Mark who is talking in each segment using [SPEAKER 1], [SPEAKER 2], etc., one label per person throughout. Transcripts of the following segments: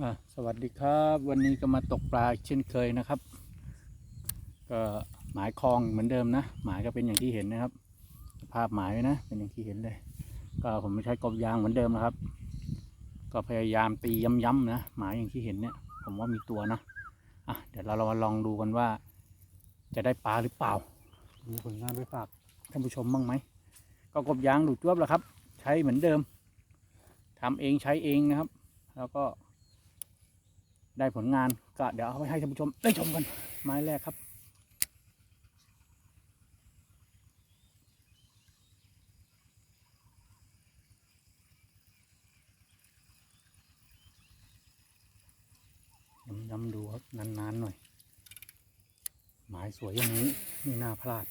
[SPEAKER 1] อะสวัสดีครับวันนี้ก็มาตกปลาอีกเช่นเคยนะครับ ก็หมายคลองเหมือนเดิมนะหมายก็เป็นอย่างที่เห็นนะครับ สภาพหมายไว้นะ เป็นอย่างที่เห็นเลย ก็ผมไม่ใช้กบยางเหมือนเดิมนะครับ ก็พยายามตีย้ำๆนะหมายอย่างที่เห็นเนี่ย ผมว่ามีตัวนะอะเดี๋ยวเราเรามาลองดูกันว่า จะได้ปลาหรือเปล่าดูผลงานไปฝากท่านผู้ชมบ้างไหมก็กบยางดูดจวบแล้วครับ ใช้เหมือนเดิมทำเองใช้เองนะครับ แล้วก็ ได้ผลงานก็เดี๋ยวเอาไว้ให้ท่านผู้ชมได้ชมกันไม้แรกครับ ย้ำๆดูครับนานๆหน่อย หมายสวยอย่างนี้ไม่น่าพลาด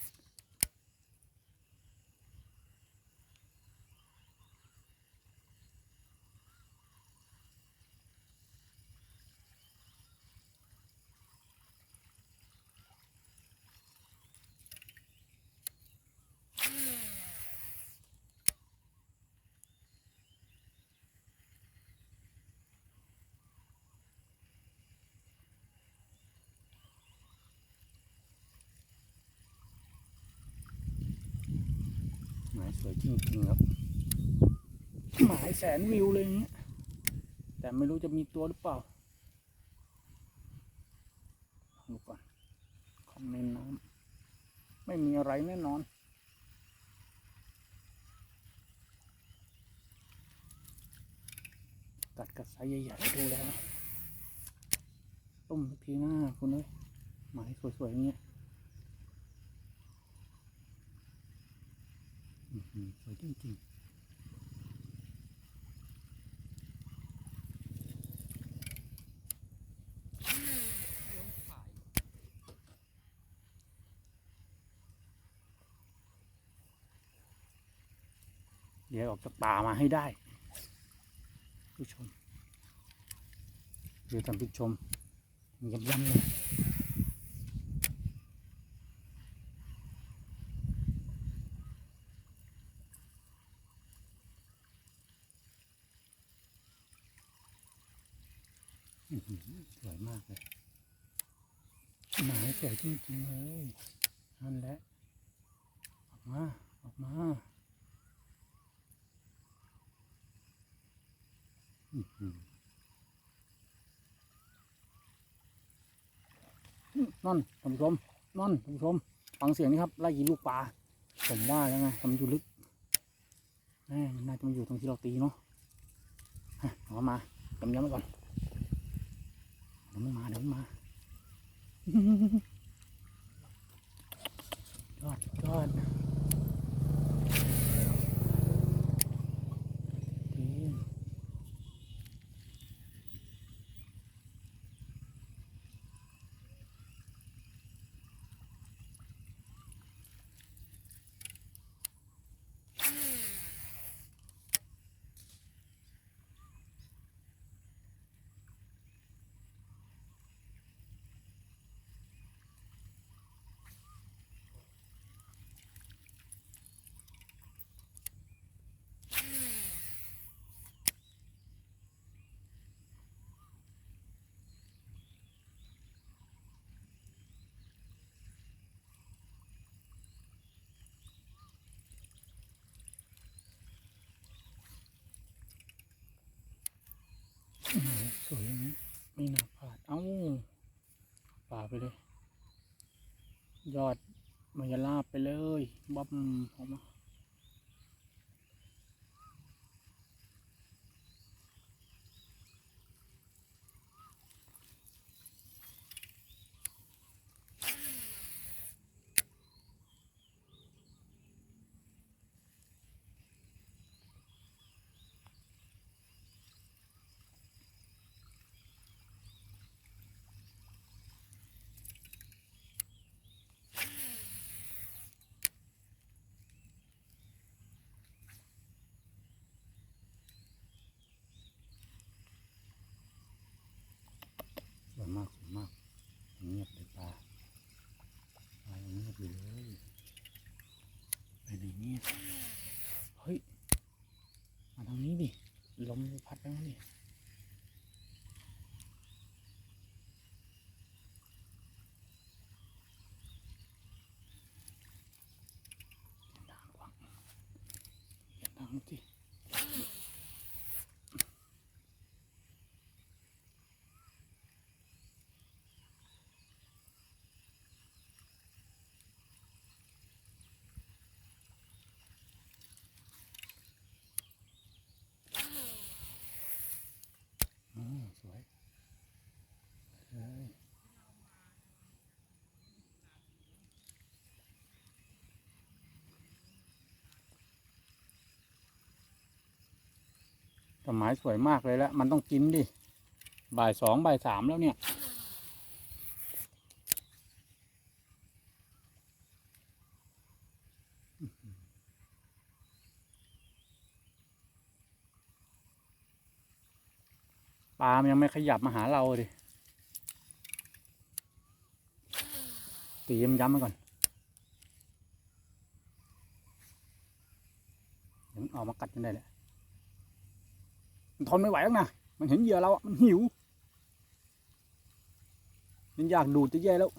[SPEAKER 1] สวยจริงๆครับ หมายแสนวิวเลยอย่างเงี้ย แต่ไม่รู้จะมีตัวหรือเปล่าดูก่อนคอมเมนต์น้ำไม่มีอะไรแน่นอนตัดกับไซส์ใหญ่ๆดูแล้วต้มทีหน้าคุณเอ้ยหมายสวยๆอย่างเงี้ย อื้อหือ สวยจริงๆเดี๋ยวออกจากป่ามาให้ได้ ผู้ชมเดี๋ยวท่านผู้ชมย้ำๆเลย อื้อหือ สวยมากเลยหมายสวยจริงๆเลยนั่นแหละ ออกมา ออกมานั่นท่านผู้ชมนั่นท่านผู้ชมฟังเสียงนี้ครับไล่ยิงลูกปลาผมว่ายังไงทำนอยู่ลึกแม่มันน่าจะมาอยู่ตรงที่เราตีเนาะฮะเอามาจำย้ำไว้ก่อน เดี๋ยวไม่มาเดี๋ยวไม่มายอดยอดดี สวยอย่างนี้ไม่น่าพลาด เอ้าป่าไปเลย ยอดมายาลาบไปเลยบ๊อบออกมา สวยมากสวยมาก เงียบเลยปลาปลายังเงียบอยู่เลยไปไหน เนี่ยเฮ้ยมาทางนี้ดิลมพัดแล้วนี่ มสวยเฮ้ย ต้นไม้สวยมากเลยแล้ว มันต้องกินดิ บ่ายสองบ่ายสามแล้วเนี่ย ปลามยังไม่ขยับมาหาเราดิตีมย้ำมาก่อนเดี๋ยวมันออกมากัดกันได้แหละ ทนไม่ไหวแล้วนะมันเห็นเหยื่อเรา มันหิว มันอยากดูดจะแย่แล้ว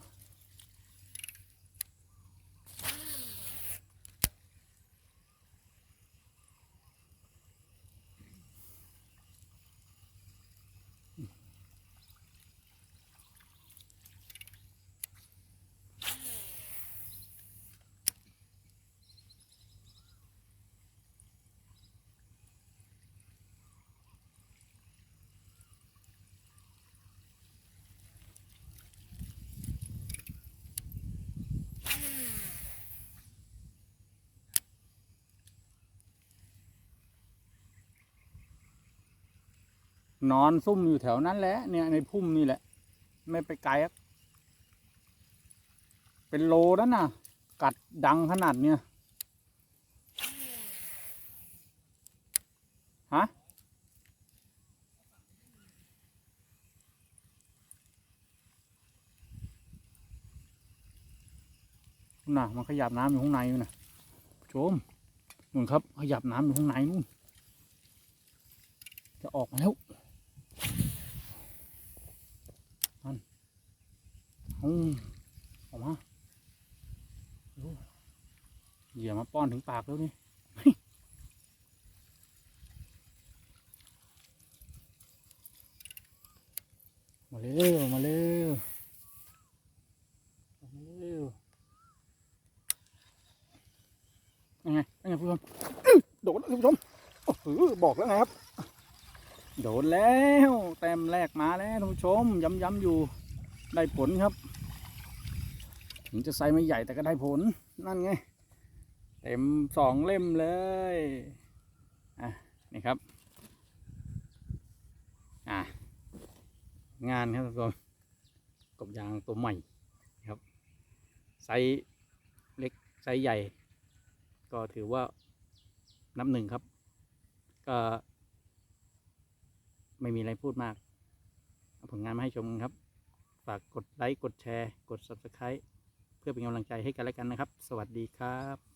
[SPEAKER 1] นอนซุ่มอยู่แถวนั้นแหละเนี่ยในพุ่มนี่แหละ ไม่ไปไกลอะเป็นโลแล้วนะกัดดังขนาดเนี้ยฮะน่ะมันขยับน้ำอยู่ข้างในอยู่นะชมนู่นครับขยับน้ำอยู่ข้างในนู่นจะออกมาแล้ว อืมออกมาเหยื่อมาป้อนถึงปากแล้วนี่มาเร็ว มาเร็ว มาเร็วยังไงยังไงผู้ชมโดดแล้วคุณผู้ชมโอ้โหบอกแล้วไงครับ โดนแล้ว แต้มแรกมาแล้วท่านผู้ชมย้ำๆอยู่ได้ผลครับ ถึงจะไซส์ไม่ใหญ่แต่ก็ได้ผลนั่นไง เต็มสองเล่มเลยอะนี่ครับอะงานครับทุกคนกบยางตัวใหม่ครับไซส์เล็กไซส์ใหญ่ ก็ถือว่านับหนึ่งครับ ก็ไม่มีอะไรพูดมาก ผลงานมาให้ชมครับ ฝากกดไลค์ กดแชร์ กด Subscribe เพื่อเป็นกำลังใจให้กันและกันนะครับ สวัสดีครับ